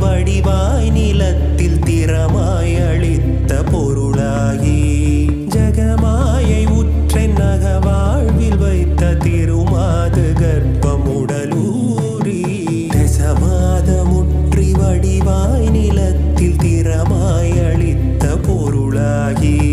வடிவாய் நிலத்தில் திறமாய் அளித்த பொருளாகி. ஜகமாயை உற்றென் நகவாழ்வில் வைத்த திருமாது கர்ப்பம் உடலூரி தசமாதமுற்றி வடிவாய் நிலத்தில் திறமாய் அளித்த பொருளாகி.